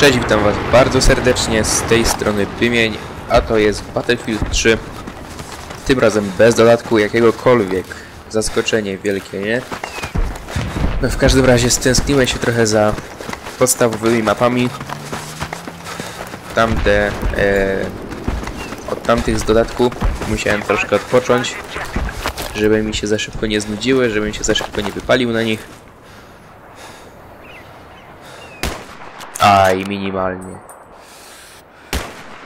Cześć, witam was bardzo serdecznie z tej strony Pymień, a to jest Battlefield 3. Tym razem bez dodatku jakiegokolwiek. Zaskoczenie wielkie, nie? No w każdym razie stęskniłem się trochę za podstawowymi mapami. Tamte, e, od tamtych z dodatku musiałem troszkę odpocząć, żeby mi się za szybko nie znudziły, żebym się za szybko nie wypalił na nich. Aj, minimalnie.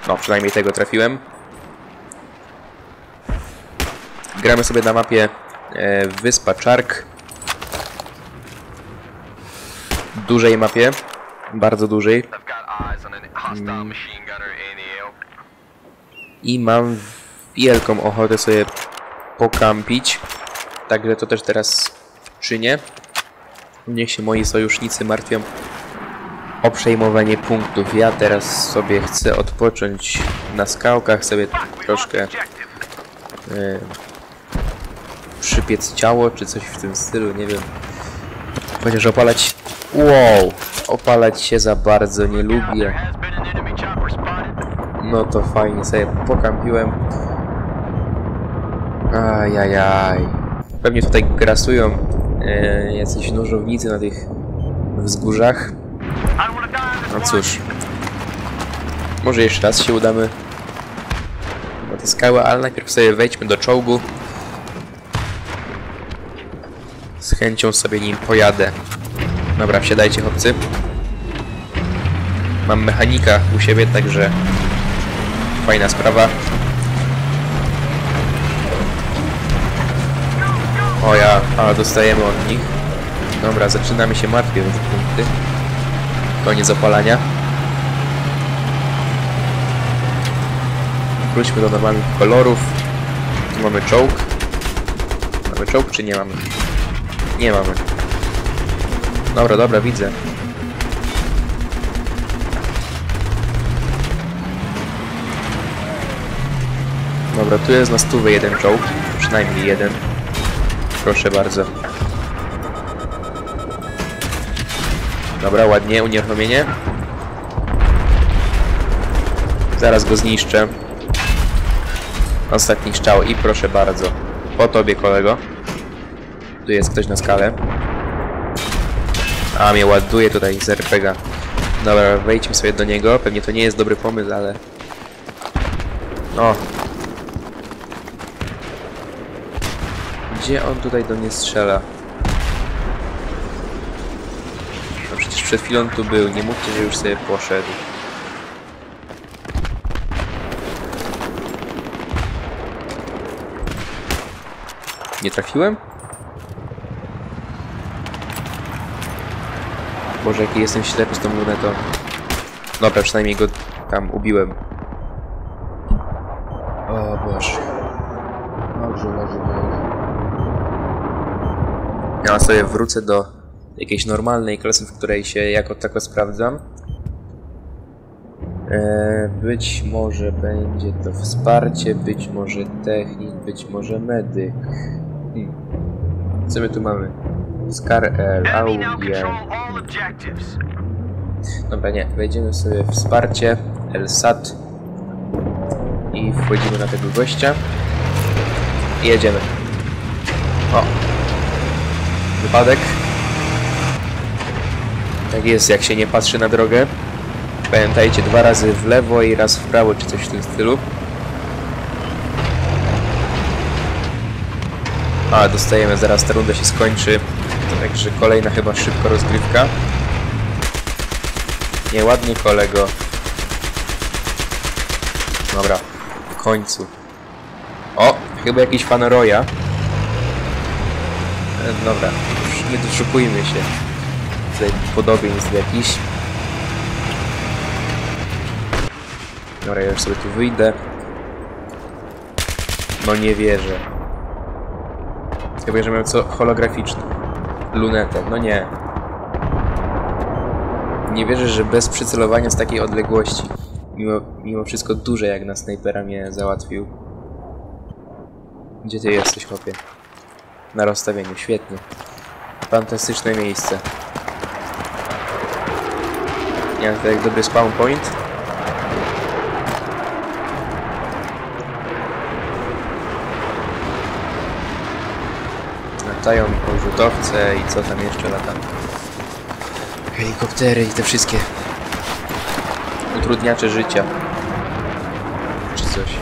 No, przynajmniej tego trafiłem. Gramy sobie na mapie e, Wyspa Czark. Dużej mapie. Bardzo dużej. I mam wielką ochotę sobie pokampić. Także to też teraz czynię. Niech się moi sojusznicy martwią o przejmowanie punktów. Ja teraz sobie chcę odpocząć na skałkach, sobie troszkę e, przypiec ciało, czy coś w tym stylu, nie wiem. Chociaż opalać... Wow! Opalać się za bardzo nie lubię. No to fajnie sobie pokampiłem. Ajajaj. Pewnie tutaj grasują e, jacyś nożownicy na tych wzgórzach. No cóż. Może jeszcze raz się udamy na te skały, ale najpierw sobie wejdźmy do czołgu. Z chęcią sobie nim pojadę. Dobra, wsiadajcie chłopcy. Mam mechanika u siebie, także fajna sprawa. O ja, a dostajemy od nich. Dobra, zaczynamy się martwić te punkty. Koniec opalania. Wróćmy do normalnych kolorów. Tu mamy czołg. Mamy czołg czy nie mamy? Nie mamy. Dobra, dobra, widzę. Dobra, tu jest na stówę jeden czołg. Przynajmniej jeden. Proszę bardzo. Dobra, ładnie, unieruchomienie. Zaraz go zniszczę. Ostatni strzał i proszę bardzo. Po tobie, kolego. Tu jest ktoś na skalę. A, mnie ładuje tutaj z RPGa. Dobra, wejdźmy sobie do niego. Pewnie to nie jest dobry pomysł, ale... O! Gdzie on tutaj do mnie strzela? No przecież przed chwilą tu był, nie mówcie, że już sobie poszedł. Nie trafiłem? Boże, jaki jestem ślepy z tą lunetą. Dobra, przynajmniej go tam ubiłem. O Boże. Dobrze, leży, leży. Ja sobie wrócę do jakiejś normalnej klasy, w której się jako tako sprawdzam. E, być może będzie to wsparcie, być może technik, być może medyk. Co my tu mamy? Scar L, objectives. Dobra, nie. Wejdziemy sobie w wsparcie, LSAT i wchodzimy na tego gościa i jedziemy. O! Wypadek. Tak jest, jak się nie patrzy na drogę. Pamiętajcie, dwa razy w lewo i raz w prawo, czy coś w tym stylu. A, dostajemy, zaraz ta runda się skończy. Także kolejna chyba szybko rozgrywka. Nieładnie kolego. Dobra, w końcu. O, chyba jakiś fan Roya. E, Dobra, nie doszukujmy się. Tutaj podobieństw jakiś. Dobra, ja już sobie tu wyjdę. No nie wierzę. Chyba, że miał co holograficzne. Lunetę, no nie. Nie wierzę, że bez przycelowania z takiej odległości, mimo, mimo wszystko duże jak na snajpera mnie załatwił. Gdzie ty jesteś, chłopie? Na rozstawieniu, świetnie. Fantastyczne miejsce. Nie mam tutaj dobry spawn point. Latają rzutowce i co tam jeszcze lata. Helikoptery i te wszystkie utrudniacze życia. Czy coś.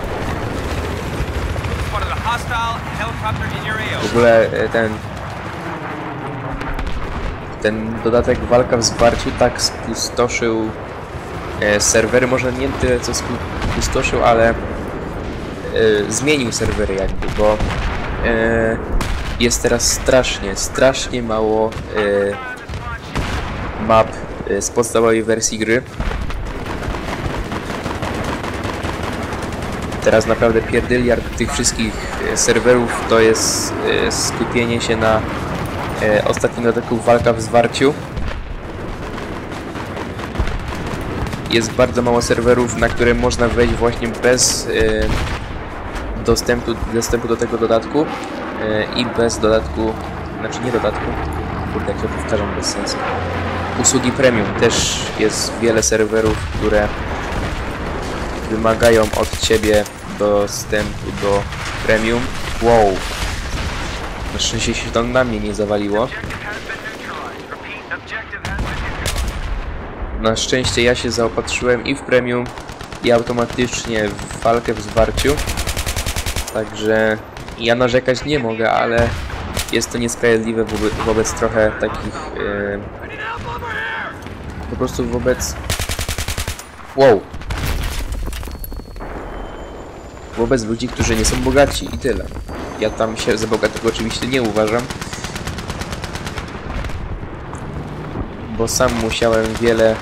W ogóle e, ten ten dodatek Walka w Zwarciu tak spustoszył e, serwery, może nie tyle co spustoszył, ale e, zmienił serwery jakby, bo e, jest teraz strasznie, strasznie mało e, map e, z podstawowej wersji gry. Teraz naprawdę pierdyliard tych wszystkich e, serwerów to jest skupienie się na e, ostatnim dodatku Walka w Zwarciu. Jest bardzo mało serwerów, na które można wejść właśnie bez e, dostępu, dostępu do tego dodatku e, i bez dodatku, znaczy nie dodatku, kurde jak ja powtarzam bez sensu. Usługi premium też jest wiele serwerów, które wymagają od ciebie dostępu do premium. Wow. Na szczęście się to na mnie nie zawaliło. Na szczęście ja się zaopatrzyłem i w premium i automatycznie w walkę w zwarciu. Także ja narzekać nie mogę, ale jest to niesprawiedliwe wobec, wobec trochę takich... e, po prostu wobec... Wow. Wobec ludzi, którzy nie są bogaci i tyle. Ja tam się za bogatego oczywiście nie uważam. Bo sam musiałem wiele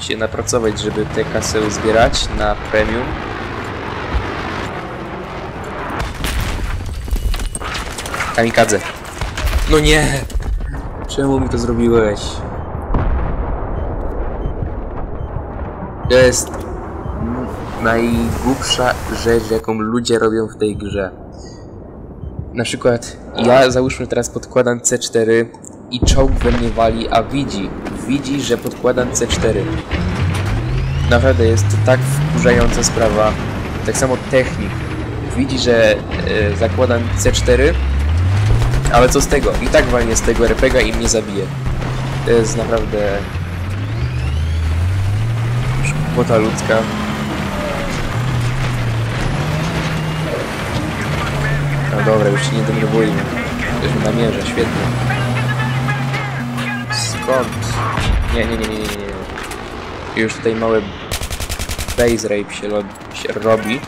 się napracować, żeby te kasy uzbierać na premium. Kamikadze. No nie! Czemu mi to zrobiłeś? Jest najgłupsza rzecz, jaką ludzie robią w tej grze. Na przykład ja załóżmy teraz podkładam C4 i czołg we mnie wali, a widzi, widzi, że podkładam C4. Naprawdę jest to tak wkurzająca sprawa. Tak samo technik. Widzi, że e, zakładam C4, ale co z tego? I tak walnie z tego RPGa i mnie zabije. To jest naprawdę... Szkłota ludzka. No dobra, już się nie denerwujmy. Ktoś mnie namierza, świetnie. Skąd? Nie, nie, nie, nie, nie, nie. Już tutaj małe base rape się, się robi.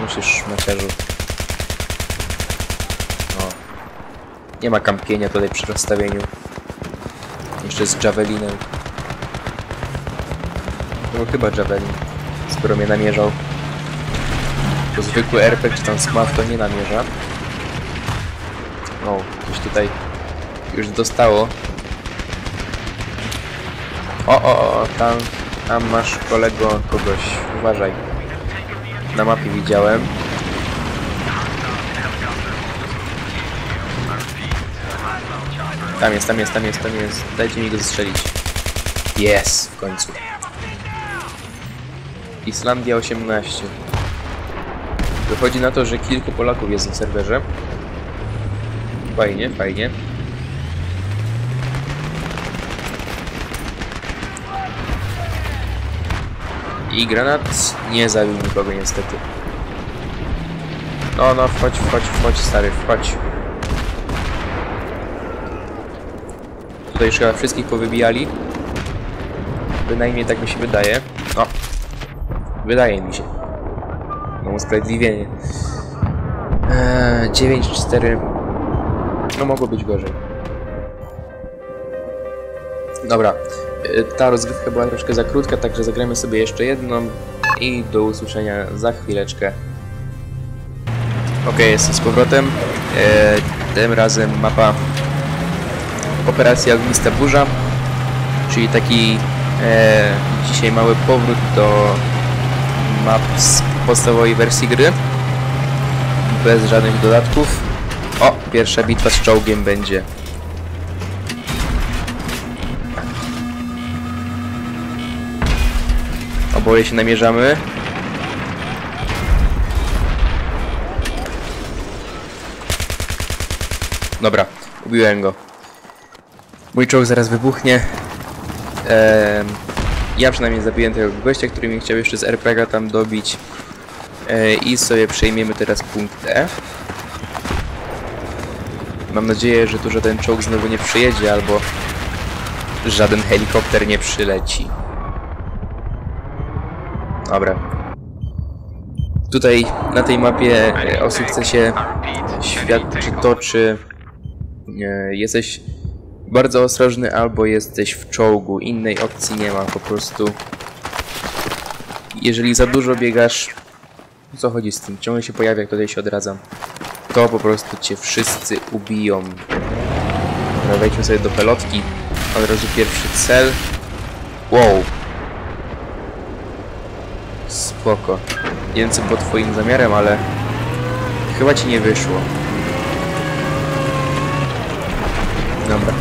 Musisz, maciarzu. O. Nie ma kampienia tutaj przy rozstawieniu. Jeszcze z Javelinem. No chyba Javelin, skoro mnie namierzał. To zwykły RPG czy tam SMAF to nie namierza. O, coś tutaj już dostało. O, o, o, tam, tam masz kolego kogoś. Uważaj. Na mapie widziałem. Tam jest, tam jest, tam jest, tam jest. Dajcie mi go zestrzelić. Jest, w końcu. Islandia 18. Wychodzi na to, że kilku Polaków jest na serwerze. Fajnie, fajnie. I granat nie zabił nikogo niestety. No, no, wchodź, wchodź, wchodź, stary, wchodź. Tutaj już chyba wszystkich powybijali. Bynajmniej tak mi się wydaje. No. Wydaje mi się. Usprawiedliwienie. Eee, 9-4. No mogło być gorzej. Dobra. E, Ta rozgrywka była troszkę za krótka, także zagramy sobie jeszcze jedną i do usłyszenia za chwileczkę. Ok, jestem z powrotem. E, tym razem mapa Operacja Ognista Burza, czyli taki e, dzisiaj mały powrót do map z podstawowej wersji gry. Bez żadnych dodatków. O, pierwsza bitwa z czołgiem będzie. Oboje się namierzamy. Dobra, ubiłem go. Mój czołg zaraz wybuchnie. Eee, ja przynajmniej zabiję tego gościa, który mi chciał jeszcze z RPG tam dobić. E, I sobie przejmiemy teraz punkt E. Mam nadzieję, że tu żaden czołg znowu nie przyjedzie, albo żaden helikopter nie przyleci. Dobra. Tutaj na tej mapie o sukcesie świadczy to, czy jesteś bardzo ostrożny albo jesteś w czołgu. Innej opcji nie ma po prostu. Jeżeli za dużo biegasz, co chodzi z tym? Ciągle się pojawia, jak tutaj się odradzam. To po prostu cię wszyscy ubiją. Dobra, wejdźmy sobie do pelotki. Od razu pierwszy cel. Wow. Spoko. Nie wiem co było twoim zamiarem, ale chyba ci nie wyszło. Dobra.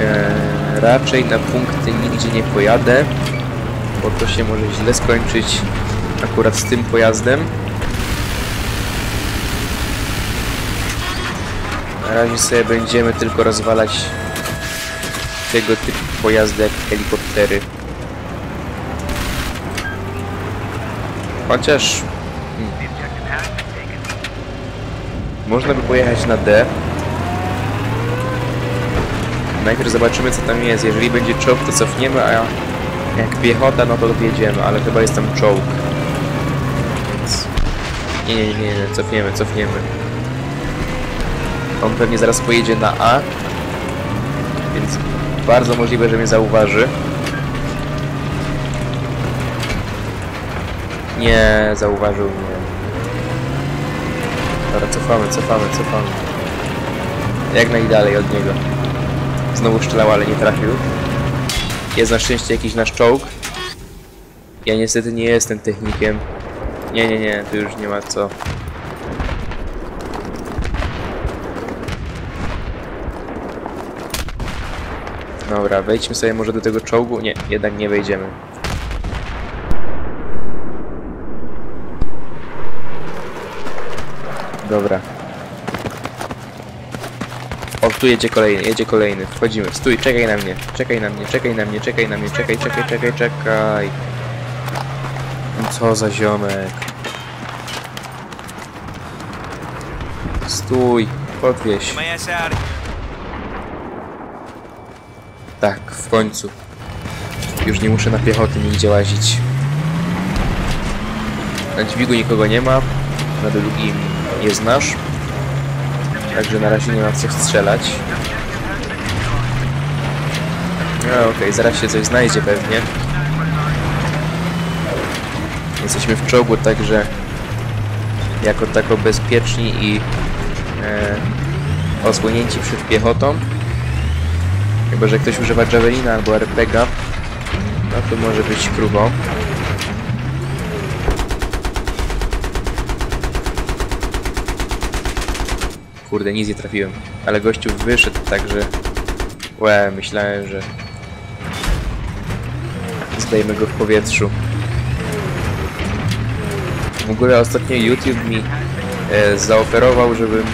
Eee, raczej na punkty nigdzie nie pojadę, bo to się może źle skończyć akurat z tym pojazdem. Na razie sobie będziemy tylko rozwalać tego typu pojazdy jak helikoptery. Chociaż hmm, można by pojechać na D. Najpierw zobaczymy co tam jest. Jeżeli będzie czołg to cofniemy, a jak piechota no to dojedziemy, ale chyba jest tam czołg. Nie, nie, nie, nie, cofniemy, cofniemy. On pewnie zaraz pojedzie na A. Więc bardzo możliwe, że mnie zauważy. Nie, zauważył mnie. Dobra, cofamy, cofamy, cofamy. Jak najdalej od niego. Znowu strzelał, ale nie trafił. Jest na szczęście jakiś nasz czołg. Ja niestety nie jestem technikiem. Nie, nie, nie, tu już nie ma co. Dobra, wejdźmy sobie może do tego czołgu. Nie, jednak nie wejdziemy. Dobra. O, tu jedzie kolejny, jedzie kolejny. Wchodzimy. Stój, czekaj na mnie. Czekaj na mnie, czekaj na mnie, czekaj na mnie, czekaj, czekaj, czekaj, czekaj. Co za ziomek. Stój, podwieź. Tak, w końcu. Już nie muszę na piechoty nigdzie łazić. Na dźwigu nikogo nie ma. Na drugim jest nasz. Także na razie nie ma co strzelać. No okej, zaraz się coś znajdzie pewnie. Jesteśmy w czołgu, także jako tako bezpieczni i e, osłonięci przed piechotą. Chyba, że ktoś używa Javelina albo RPGa, no to może być grubo. Kurde, nic nie trafiłem. Ale gościu wyszedł, także... Łe, myślałem, że... Zdajemy go w powietrzu. W ogóle ostatnio YouTube mi e, zaoferował, żebym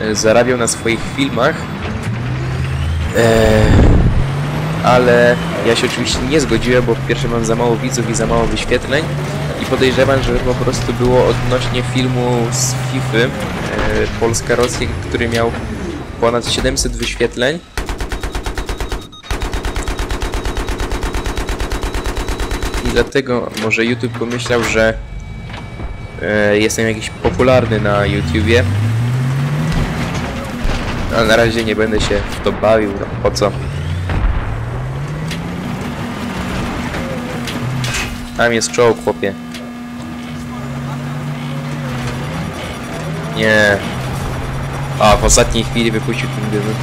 e, zarabiał na swoich filmach. E, ale ja się oczywiście nie zgodziłem, bo po pierwsze mam za mało widzów i za mało wyświetleń i podejrzewam, że po prostu było odnośnie filmu z FIFA e, Polska-Rosja, który miał ponad 700 wyświetleń. Dlatego może YouTube pomyślał, że e, jestem jakiś popularny na YouTubie. Ale na razie nie będę się w to bawił, no po co? Tam jest czołg, chłopie. Nie. A, w ostatniej chwili wypuścił ten dym.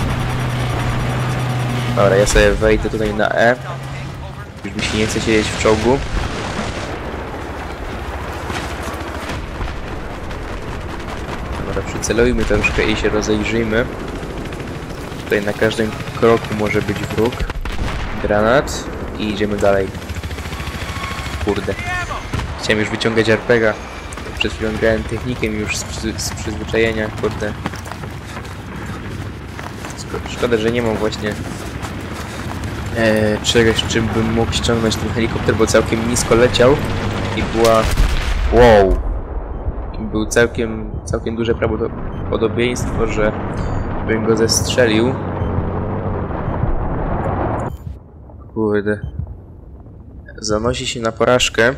Dobra, ja sobie wejdę tutaj na E. Już mi się nie chce siedzieć w czołgu. Dobra, przycelujmy troszkę i się rozejrzyjmy. Tutaj na każdym kroku może być wróg. Granat. i idziemy dalej. Kurde. Chciałem już wyciągać RPG. Przed chwilą grałem technikiem już z, przy, z przyzwyczajenia, kurde. Szko- Szkoda, że nie mam właśnie e, czegoś, czym bym mógł ściągnąć ten helikopter, bo całkiem nisko leciał i była... Wow! Był całkiem, całkiem duże prawdopodobieństwo, że bym go zestrzelił. Kurde. Zanosi się na porażkę.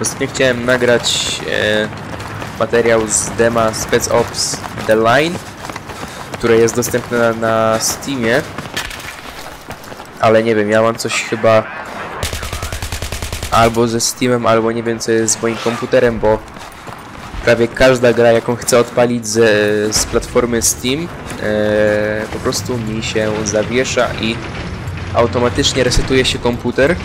Ostatnio chciałem nagrać e, materiał z dema Spec Ops The Line, które jest dostępne na, na Steamie. Ale nie wiem, ja mam coś chyba albo ze Steamem, albo nie wiem co jest z moim komputerem, bo prawie każda gra, jaką chcę odpalić z, z platformy Steam, e, po prostu mi się zawiesza i automatycznie resetuje się komputer.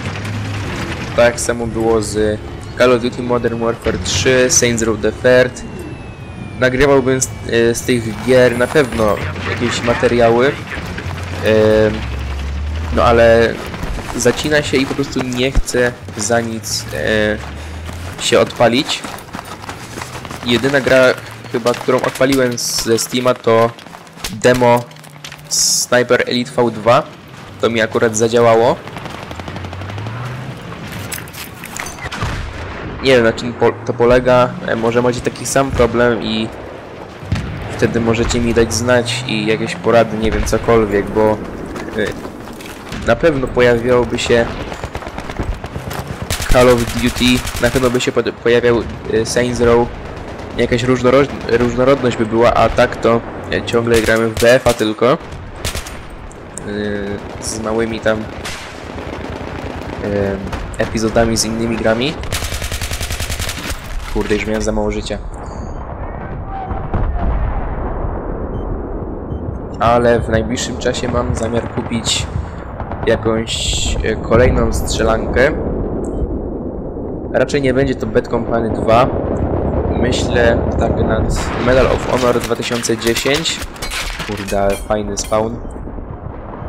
Tak samo było z Call of Duty Modern Warfare 3, Saints Row the Third. Nagrywałbym z, e, z tych gier na pewno jakieś materiały, no ale zacina się i po prostu nie chce za nic e, się odpalić. Jedyna gra chyba, którą odpaliłem ze Steama to demo Sniper Elite V2. To mi akurat zadziałało. Nie wiem na czym po to polega. E, Może macie taki sam problem i wtedy możecie mi dać znać i jakieś porady, nie wiem, cokolwiek, bo e, na pewno pojawiałoby się Call of Duty, na pewno by się pojawiał e, Saints Row, jakaś różnoro różnorodność by była, a tak to ciągle gramy w BF-a tylko z małymi tam epizodami z innymi grami. Kurde, już miałem za mało życia. Ale w najbliższym czasie mam zamiar kupić jakąś e, kolejną strzelankę. Raczej nie będzie to Bad Company 2. Myślę tak nad Medal of Honor 2010. Kurde, fajny spawn.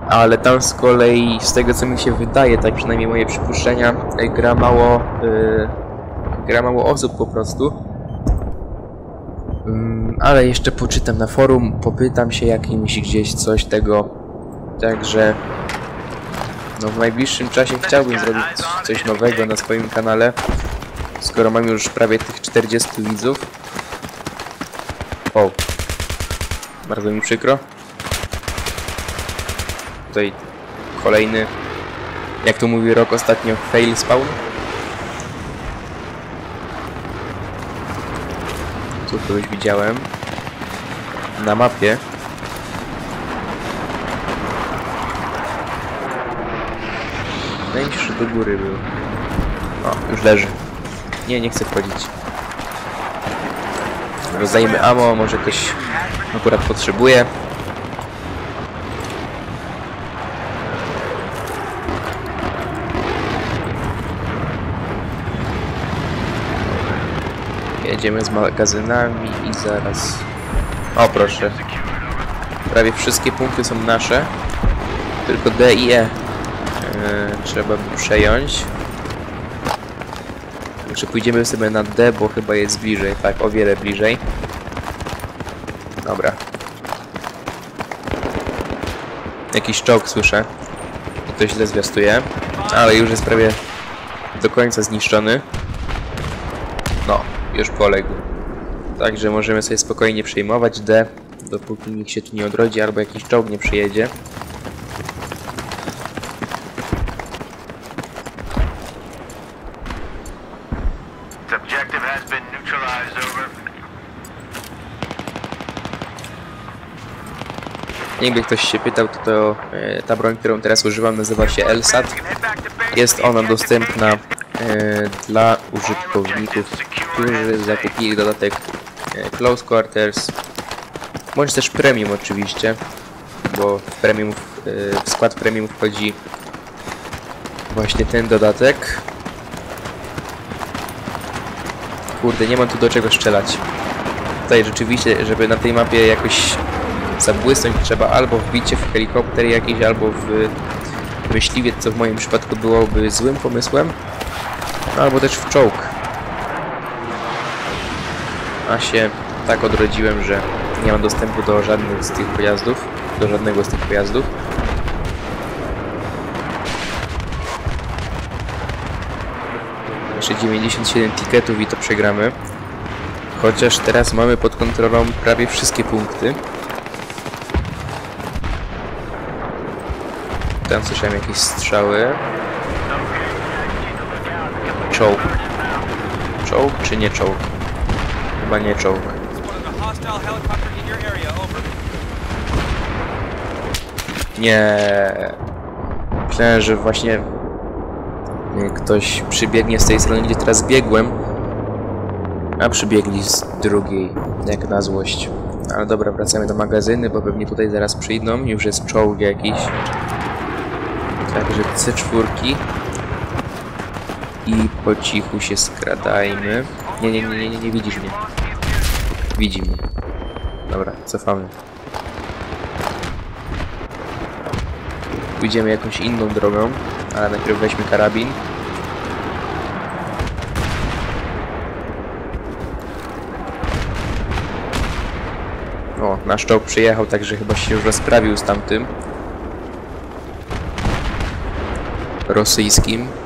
Ale tam z kolei, z tego co mi się wydaje, tak przynajmniej moje przypuszczenia, e, gra mało, y, gra mało osób po prostu. Mm, ale jeszcze poczytam na forum, popytam się jakimś gdzieś coś tego. Także no w najbliższym czasie chciałbym zrobić coś nowego na swoim kanale. Skoro mam już prawie tych 40 widzów. O. Bardzo mi przykro. Tutaj kolejny, jak to mówi Rok ostatnio, fail spawn. Tu kogoś widziałem. Na mapie. Najniższy do góry był. O, już leży. Nie, nie chcę wchodzić. Rozdajmy ammo, może ktoś akurat potrzebuje. Jedziemy z magazynami i zaraz... O proszę. Prawie wszystkie punkty są nasze. Tylko D i E. e trzeba przejąć. Także pójdziemy sobie na D, bo chyba jest bliżej. Tak, o wiele bliżej. Dobra. Jakiś czołg słyszę. To źle zwiastuje. Ale już jest prawie do końca zniszczony. Już poległ. Także możemy sobie spokojnie przejmować D, dopóki nikt się tu nie odrodzi albo jakiś czołg nie przyjedzie. Jakby ktoś się pytał, to, to e, ta broń, którą teraz używam nazywa się LSAT. Jest ona dostępna dla użytkowników, którzy zakupili dodatek e, Close Quarters, bądź też Premium oczywiście, bo w, premium, e, w skład Premium wchodzi właśnie ten dodatek. Kurde, nie mam tu do czego strzelać. tutaj rzeczywiście, żeby na tej mapie jakoś zabłysnąć, trzeba albo wbicie w helikopter jakiś, albo w myśliwiec, co w moim przypadku byłoby złym pomysłem, albo też w czołg. A się tak odrodziłem, że nie mam dostępu do żadnych z tych pojazdów, do żadnego z tych pojazdów. Jeszcze 97 tiketów i to przegramy. Chociaż teraz mamy pod kontrolą prawie wszystkie punkty. Tam słyszałem jakieś strzały. Czołg. Czołg czy nie czołg? Chyba nie czołg. Nie. Myślałem, że właśnie ktoś przybiegnie z tej strony, gdzie teraz biegłem, a przybiegli z drugiej, jak na złość. Ale dobra, wracamy do magazyny, bo pewnie tutaj zaraz przyjdą. Już jest czołg jakiś. Także C4. I po cichu się skradajmy. Nie, nie, nie, nie, nie, nie widzisz mnie. Widzi mnie. Dobra, cofamy. Pójdziemy jakąś inną drogą, ale najpierw weźmy karabin. O, nasz czołg przyjechał, także chyba się już rozprawił z tamtym. Rosyjskim.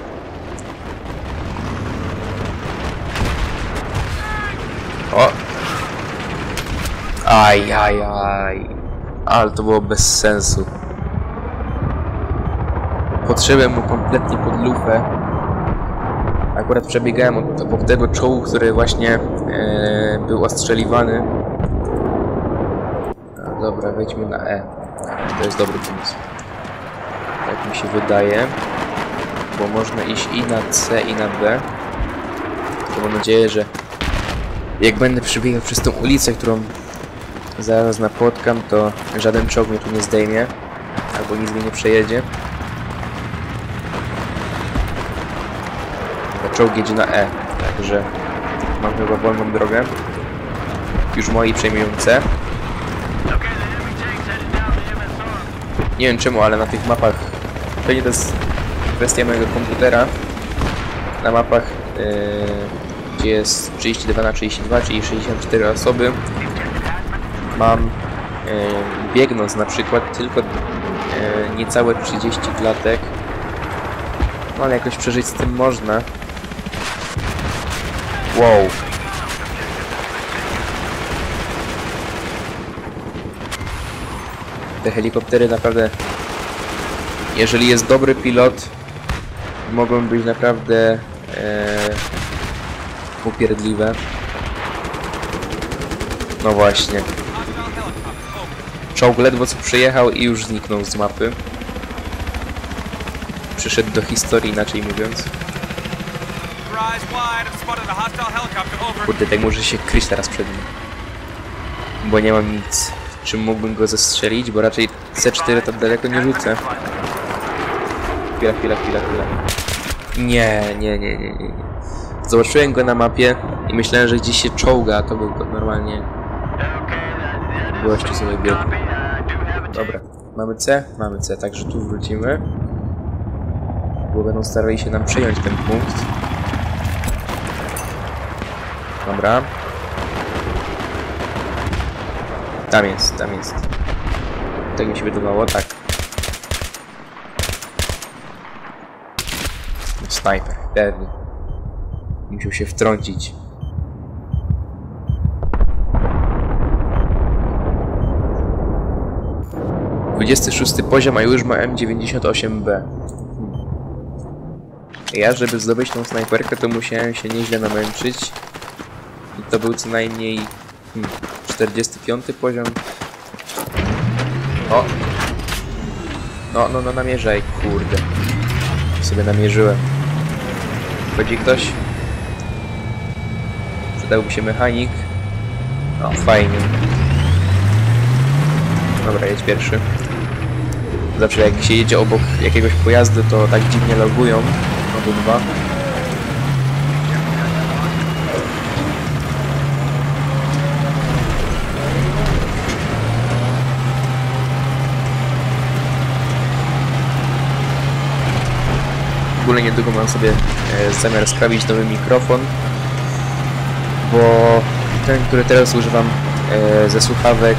Aj, aj, aj. Ale to było bez sensu. Podszedłem mu kompletnie pod lufę. Akurat przebiegałem od- tego czołgu, który właśnie e, był ostrzeliwany. Dobra, wejdźmy na E. To jest dobry pomysł. Tak mi się wydaje. Bo można iść i na C, i na B. To mam nadzieję, że jak będę przebiegał przez tą ulicę, którą zaraz napotkam, to żaden czołg mnie tu nie zdejmie. Albo nic mnie nie przejedzie. Czołg jedzie na E, także mam chyba wolną drogę. Już moi przejmują C. Nie wiem czemu, ale na tych mapach, pewnie to jest kwestia mojego komputera, na mapach, yy, gdzie jest 32 na 32, czyli 64 osoby, mam yy, biegnąc na przykład tylko yy, niecałe 30 klatek, no ale jakoś przeżyć z tym można. Wow. Te helikoptery naprawdę, jeżeli jest dobry pilot, mogą być naprawdę e, upierdliwe. No właśnie. Czołg ledwo co przyjechał i już zniknął z mapy. Przyszedł do historii, inaczej mówiąc. Kurde, tak może się kryć teraz przed nim. Bo nie mam nic, czym mógłbym go zestrzelić, bo raczej C4 tak daleko nie rzucę. Chwila, chwila, chwila, chwila. Nie, nie, nie, nie, nie. Zobaczyłem go na mapie i myślałem, że gdzieś się czołga, a to był normalnie gościu sobie biegł. Dobra, mamy C? Mamy C, także tu wrócimy. Bo będą starali się nam przejąć ten punkt. Dobra. Tam jest, tam jest. Tak mi się wydawało, tak. Snajper, pewnie. Musiał się wtrącić. Dwudziesty szósty poziom, a już ma M98B. Hmm. Ja, żeby zdobyć tą snajperkę, to musiałem się nieźle namęczyć. I to był co najmniej hmm, 45 poziom. O! No, no, no, namierzaj, kurde. Sobie namierzyłem. Chodzi ktoś? Przydałby się mechanik. O, fajnie. Dobra, jedź pierwszy. Zawsze jak się jedzie obok jakiegoś pojazdu, to tak dziwnie logują. No dwa. W ogóle niedługo mam sobie e, zamiar sprawić nowy mikrofon, bo ten, który teraz używam e, ze słuchawek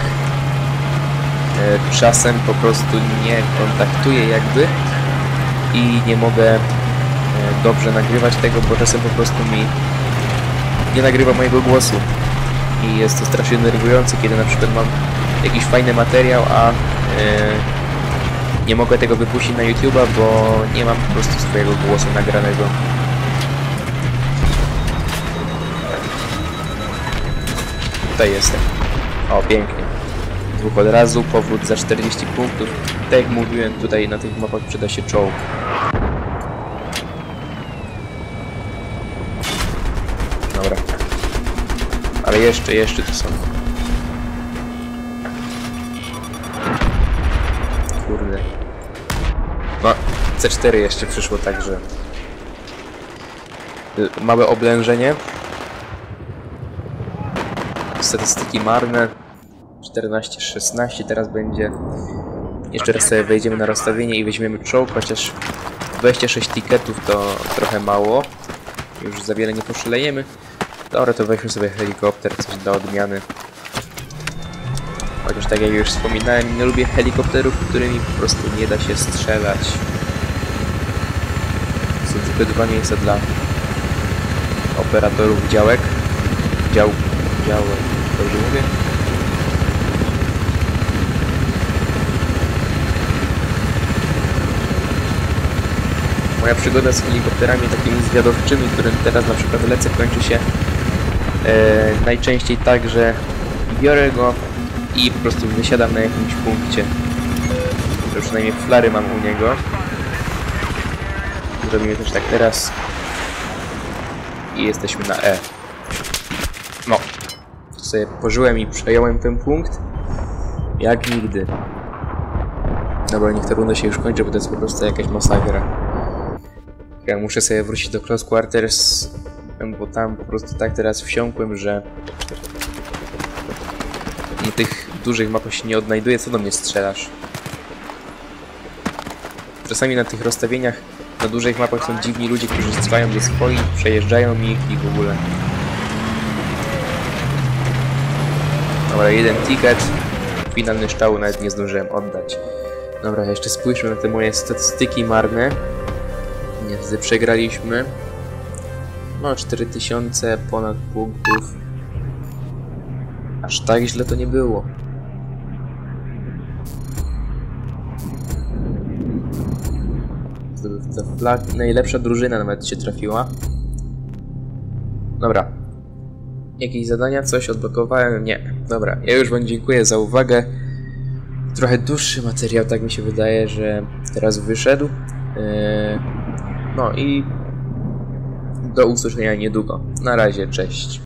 czasem po prostu nie kontaktuje jakby i nie mogę e, dobrze nagrywać tego, bo czasem po prostu mi nie nagrywa mojego głosu i jest to strasznie denerwujące, kiedy na przykład mam jakiś fajny materiał, a e, nie mogę tego wypuścić na YouTube'a, bo nie mam po prostu swojego głosu nagranego. Tutaj jestem. O, pięknie. Dwóch od razu, powrót za 40 punktów. Tak jak mówiłem, tutaj na tych mapach przyda się czołg. Dobra. Ale jeszcze, jeszcze tu są. Kurde. No, C4 jeszcze przyszło, także... Małe oblężenie. Statystyki marne. 14-16 teraz będzie. Jeszcze raz sobie wejdziemy na rozstawienie i weźmiemy czołg, chociaż 26 tiketów to trochę mało. Już za wiele nie poszalejemy. Dobra, to weźmy sobie helikopter, coś dla odmiany. Chociaż tak jak już wspominałem, nie lubię helikopterów, którymi po prostu nie da się strzelać. Są tylko dwa miejsca dla operatorów działek. Dział... działek... Dobrze mówię? Moja przygoda z helikopterami takimi zwiadowczymi, którym teraz na przykład lecę, kończy się e, najczęściej tak, że biorę go i po prostu wysiadam na jakimś punkcie. To przynajmniej flary mam u niego. Zrobimy też tak teraz. I jesteśmy na E. No. Sobie pożyłem i przejąłem ten punkt. Jak nigdy. Dobra, niech ta runda się już kończy, bo to jest po prostu jakaś masakra. Ja muszę sobie wrócić do Close Quarters, bo tam po prostu tak teraz wsiąkłem, że na tych dużych mapach się nie odnajduję. Co do mnie strzelasz? Czasami na tych rozstawieniach na dużych mapach są dziwni ludzie, którzy strzelają do swoich, przejeżdżają ich i w ogóle. Dobra, jeden ticket. Finalny szczału nawet nie zdążyłem oddać. Dobra, jeszcze spójrzmy na te moje statystyki marne. Niestety przegraliśmy. No, 4000 ponad punktów. Aż tak źle to nie było. Flag... Najlepsza drużyna nawet się trafiła. Dobra. Jakieś zadania? Coś odblokowałem? Nie. Dobra, ja już wam dziękuję za uwagę. Trochę dłuższy materiał, tak mi się wydaje, że teraz wyszedł. Eee, no i do usłyszenia niedługo. Na razie, cześć.